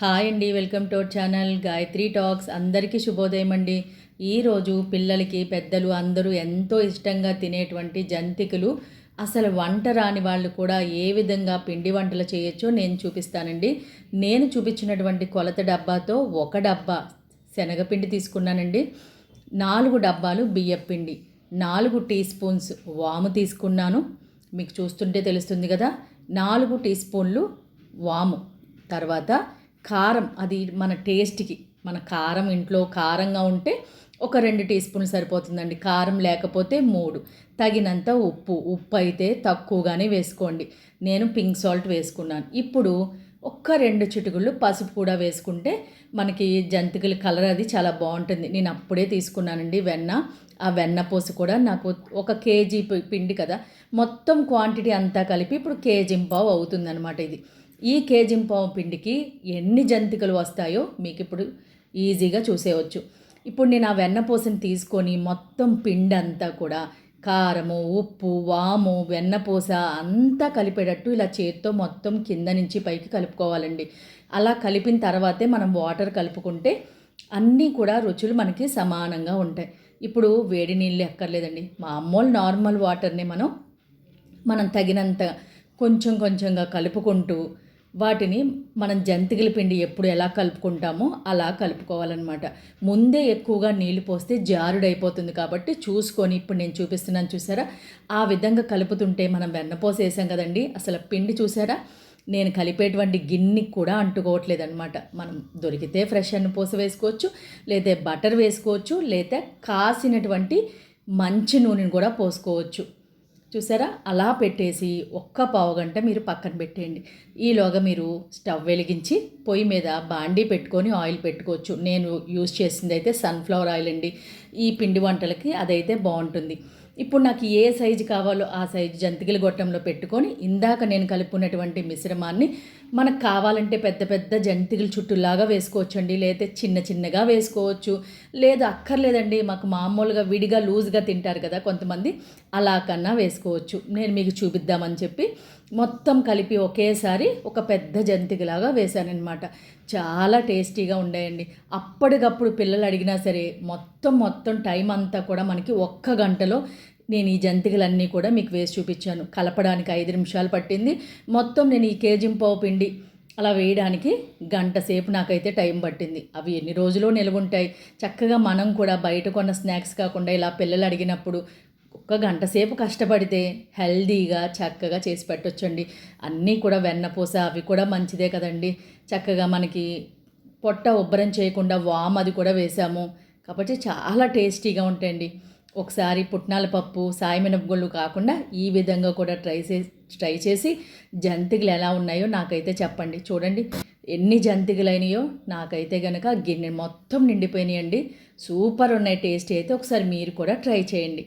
Hi అండి welcome to our channel Gayatri talks. అందరికీ శుభోదయం అండి. ఈరోజు పిల్లలకి పెద్దలు అందరూ ఎంతో ఇష్టంగా తినేటువంటి జంతికలు అసలు వంట రాని వాళ్ళు కూడా ఏ విధంగా పిండి వంటలు చేయొచ్చో నేను చూపిస్తానండి. నేను చూపించినటువంటి కొలత డబ్బాతో ఒక డబ్బా శనగపిండి తీసుకున్నానండి. నాలుగు డబ్బాలు బియ్యపిండి నాలుగు టీ స్పూన్స్ వాము తీసుకున్నాను. మీకు చూస్తుంటే తెలుస్తుంది కదా నాలుగు టీ స్పూన్లు వాము. తర్వాత కారం అది మన టేస్ట్కి మన కారం ఇంట్లో కారంగా ఉంటే ఒక రెండు టీ స్పూన్లు సరిపోతుందండి. కారం లేకపోతే మూడు. తగినంత ఉప్పు ఉప్పు అయితే తక్కువగానే వేసుకోండి. నేను పింక్ సాల్ట్ వేసుకున్నాను. ఇప్పుడు ఒక్క రెండు చిటుకులు పసుపు కూడా వేసుకుంటే మనకి జంతికల కలర్ అది చాలా బాగుంటుంది. నేను అప్పుడే తీసుకున్నానండి వెన్న. ఆ వెన్న పోసు కూడా నాకు ఒక కేజీ పిండి కదా. మొత్తం క్వాంటిటీ అంతా కలిపి ఇప్పుడు కేజీ పావు అవుతుందన్నమాట ఇది. ఈ కేజీ పావు పిండికి ఎన్ని జంతికలు వస్తాయో మీకు ఇప్పుడు ఈజీగా చూసేయవచ్చు ఇప్పుడు నేను ఆ వెన్నపూసని తీసుకొని మొత్తం పిండి అంతా కూడా కారము ఉప్పు వాము వెన్నపూస అంతా కలిపేటట్టు ఇలా చేత్తో మొత్తం కింద నుంచి పైకి కలుపుకోవాలండి. అలా కలిపిన తర్వాతే మనం వాటర్ కలుపుకుంటే అన్నీ కూడా రుచులు మనకి సమానంగా ఉంటాయి. ఇప్పుడు వేడి నీళ్ళు ఎక్కర్లేదండి. మామూలు నార్మల్ వాటర్ని మనం మనం తగినంత కొంచెం కొంచెంగా కలుపుకుంటూ వాటిని మనం జంతికల పిండి ఎప్పుడు ఎలా కలుపుకుంటామో అలా కలుపుకోవాలన్నమాట. ముందే ఎక్కువగా నీళ్ళు పోస్తే జారుడైపోతుంది కాబట్టి చూసుకొని ఇప్పుడు నేను చూపిస్తున్నాను చూసారా? ఆ విధంగా కలుపుతుంటే మనం వెన్నపోస వేసాం కదండి. అసలు పిండి చూసారా? నేను కలిపేటువంటి గిన్నె కూడా అంటుకోవట్లేదు అనమాట మనం దొరికితే ఫ్రెష్ అన్న పూస వేసుకోవచ్చు లేదా బటర్ వేసుకోవచ్చు లేదా కాసినటువంటి మంచి నూనెని కూడా పోసుకోవచ్చు. చూసారా? అలా పెట్టేసి ఒక్క పావు గంట మీరు పక్కన పెట్టేయండి. ఈలోగా మీరు స్టవ్ వెలిగించి పొయ్యి మీద బాండీ పెట్టుకొని ఆయిల్ పెట్టుకోవచ్చు. నేను యూజ్ చేసింది అయితే సన్ఫ్లవర్ ఆయిల్ అండి. ఈ పిండి వంటలకి అదైతే బాగుంటుంది. ఇప్పుడు నాకు ఏ సైజు కావాలో ఆ సైజు జంతికల గొట్టంలో పెట్టుకొని ఇందాక నేను కలుపుకున్నటువంటి మిశ్రమాన్ని మనకు కావాలంటే పెద్ద పెద్ద జంతికల చుట్టూలాగా వేసుకోవచ్చండి. లేదా చిన్న చిన్నగా వేసుకోవచ్చు. లేదు అక్కర్లేదండి. మాకు మామూలుగా విడిగా లూజ్గా తింటారు కదా కొంతమంది. అలా కన్నా వేసుకోవచ్చు. నేను మీకు చూపిద్దామని చెప్పి మొత్తం కలిపి ఒకేసారి ఒక పెద్ద జంతికలాగా వేశానమాట చాలా టేస్టీగా ఉండేయండి. అప్పటికప్పుడు పిల్లలు అడిగినా సరే మొత్తం మొత్తం టైం అంతా కూడా మనకి ఒక్క గంటలో నేను ఈ జంతికలన్నీ కూడా మీకు వేసి చూపించాను. కలపడానికి ఐదు నిమిషాలు పట్టింది. మొత్తం నేను ఈ కేజీ పావు పిండి అలా వేయడానికి గంట సేపు నాకైతే టైం పట్టింది. అవి ఎన్ని రోజులు నిల్వ ఉంటాయి చక్కగా మనం కూడా బయట కొన్న స్నాక్స్ కాకుండా ఇలా పిల్లలు అడిగినప్పుడు ఒక గంట సేపు కష్టపడితే హెల్దీగా చక్కగా చేసి పెట్టొచ్చండి. అన్నీ కూడా వెన్నపూస అవి కూడా మంచిదే కదండి. చక్కగా మనకి పొట్ట ఉబ్బరం చేయకుండా వామ్ అది కూడా వేసాము. కాబట్టి చాలా టేస్టీగా ఉంటాయండి. ఒకసారి పుట్నాల పప్పు సాయి మినపగుళ్ళు కాకుండా ఈ విధంగా కూడా ట్రై చే ట్రై చేసి జంతికలు ఎలా ఉన్నాయో నాకైతే చెప్పండి. చూడండి ఎన్ని జంతికలు అయినాయో నాకైతే కనుక గిన్నె మొత్తం నిండిపోయినాయండి. సూపర్ ఉన్నాయి టేస్ట్ అయితే ఒకసారి మీరు కూడా ట్రై చేయండి.